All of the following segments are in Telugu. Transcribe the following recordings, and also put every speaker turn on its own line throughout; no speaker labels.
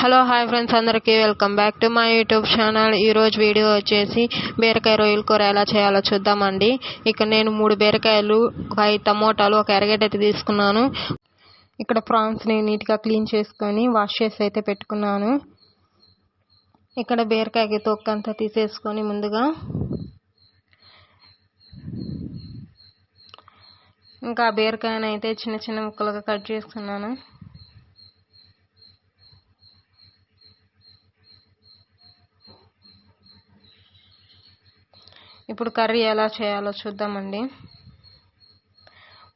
హలో హాయ్ ఫ్రెండ్స్ అందరికీ welcome back to my YouTube channel. ఈరోజు వీడియో వచ్చేసి బీరకాయ రొయ్యల కూర ఎలా చేయాలో చూద్దామండి. ఇక్కడ నేను మూడు బీరకాయలు ఒక ఐదు టమోటాలు ఒక ఎరగడ్డ అయితే తీసుకున్నాను. ఇక్కడ ప్రాన్స్ని నీట్గా క్లీన్ చేసుకొని వాష్ చేసి అయితే పెట్టుకున్నాను. ఇక్కడ బీరకాయకి తొక్కంతా తీసేసుకొని ముందుగా ఇంకా బీరకాయనైతే చిన్న చిన్న ముక్కలుగా కట్ చేసుకున్నాను. ఇప్పుడు కర్రీ ఎలా చేయాలో చూద్దామండి.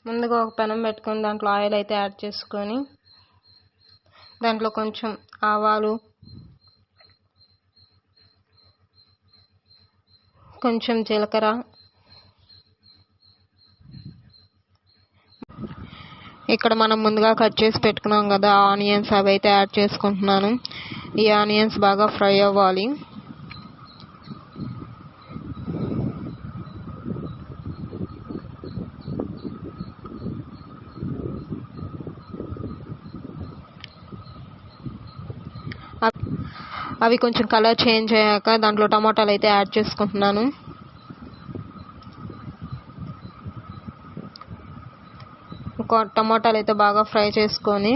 ముందుగా ఒక పెనం పెట్టుకొని దాంట్లో ఆయిల్ అయితే యాడ్ చేసుకొని దాంట్లో కొంచెం ఆవాలు కొంచెం జీలకర్ర ఇక్కడ మనం ముందుగా కట్ చేసి పెట్టుకున్నాం కదా ఆనియన్స్ అవి అయితే యాడ్ చేసుకుంటున్నాను. ఈ ఆనియన్స్ బాగా ఫ్రై అవ్వాలి. అవి కొంచెం కలర్ చేంజ్ అయ్యాక దాంట్లో టమాటాలు అయితే యాడ్ చేసుకుంటున్నాను. ఒక టమాటాలు అయితే బాగా ఫ్రై చేసుకొని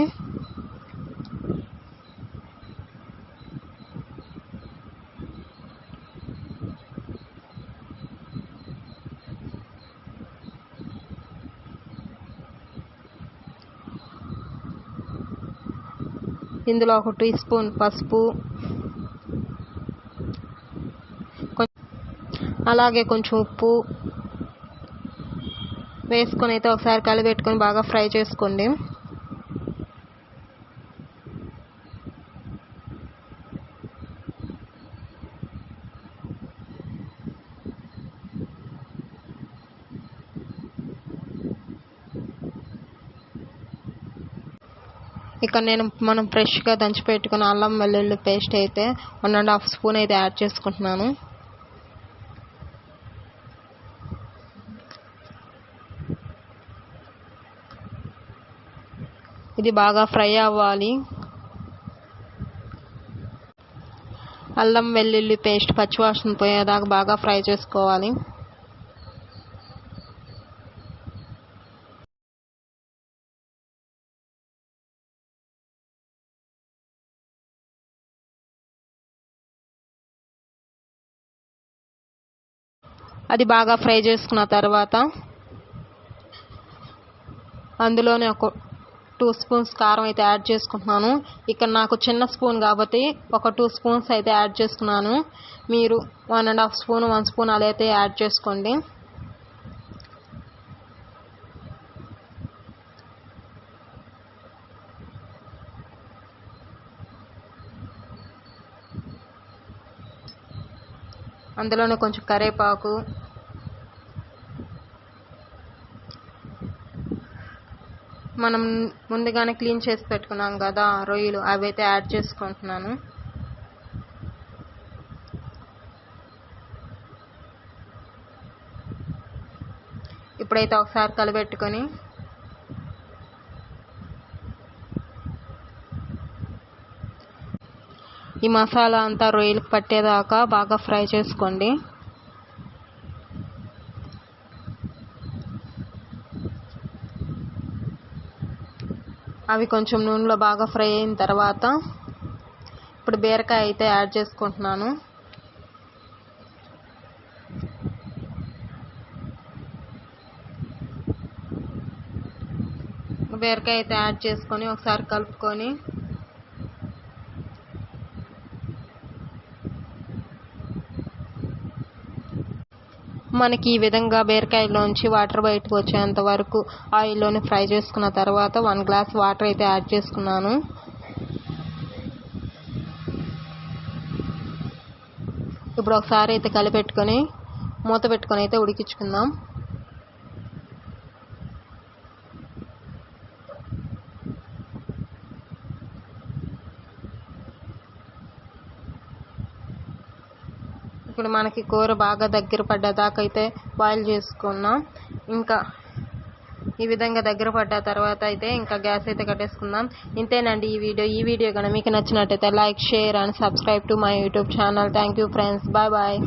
ఇందులో ఒక టీ స్పూన్ పసుపు. అలాగే కొంచెం ఉప్పు వేసుకొని అయితే ఒకసారి కలిపెట్టుకొని బాగా ఫ్రై చేసుకోండి. ఇక నేను మనం ఫ్రెష్గా దంచి పెట్టుకున్న అల్లం వెల్లుల్లి పేస్ట్ అయితే వన్ అండ్ హాఫ్ స్పూన్ అయితే యాడ్ చేసుకుంటున్నాను. ఇది బాగా ఫ్రై అవ్వాలి. అల్లం వెల్లుల్లి పేస్ట్ పచ్చివాసన పోయేదాకా బాగా ఫ్రై చేసుకోవాలి. అది బాగా ఫ్రై చేసుకున్న తర్వాత అందులోనే ఒక టూ స్పూన్స్ కారం అయితే యాడ్ చేసుకుంటున్నాను. ఇక్కడ నాకు చిన్న స్పూన్ కాబట్టి ఒక టూ స్పూన్స్ అయితే యాడ్ చేసుకున్నాను. మీరు one and half spoon one spoon అలా అయితే యాడ్ చేసుకోండి. అందులోనే కొంచెం కరివేపాకు మనం ముందుగానే క్లీన్ చేసి పెట్టుకున్నాం కదా రొయ్యలు అవి అయితే యాడ్ చేసుకుంటున్నాను. ఇప్పుడైతే ఒకసారి కలిపెట్టుకొని ఈ మసాలా అంతా రొయ్యలకు పట్టేదాకా బాగా ఫ్రై చేసుకోండి. అవి కొంచెం నూనెలో బాగా ఫ్రై అయిన తర్వాత ఇప్పుడు బీరకాయ అయితే యాడ్ చేసుకుంటున్నాను. బీరకాయ అయితే యాడ్ చేసుకొని ఒకసారి కలుపుకొని మనకి ఈ విధంగా బీరకాయలోంచి వాటర్ బయటకు వచ్చేంత వరకు ఆయిల్లోని ఫ్రై చేసుకున్న తర్వాత వన్ గ్లాస్ వాటర్ అయితే యాడ్ చేసుకున్నాను. ఇప్పుడు ఒకసారి అయితే కలిపెట్టుకొని మూత పెట్టుకొని అయితే ఉడికించుకుందాం. ఇప్పుడు మనకి కూర బాగా దగ్గర పడ్డదాకైతే అయితే బాయిల్ చేసుకున్నాం. ఇంకా ఈ విధంగా దగ్గర పడ్డ తర్వాత అయితే ఇంకా గ్యాస్ అయితే కట్టేసుకుందాం. ఇంతేనండి ఈ వీడియో. ఈ వీడియో కనుక మీకు నచ్చినట్టయితే like share and subscribe to my YouTube channel. Thank you friends bye bye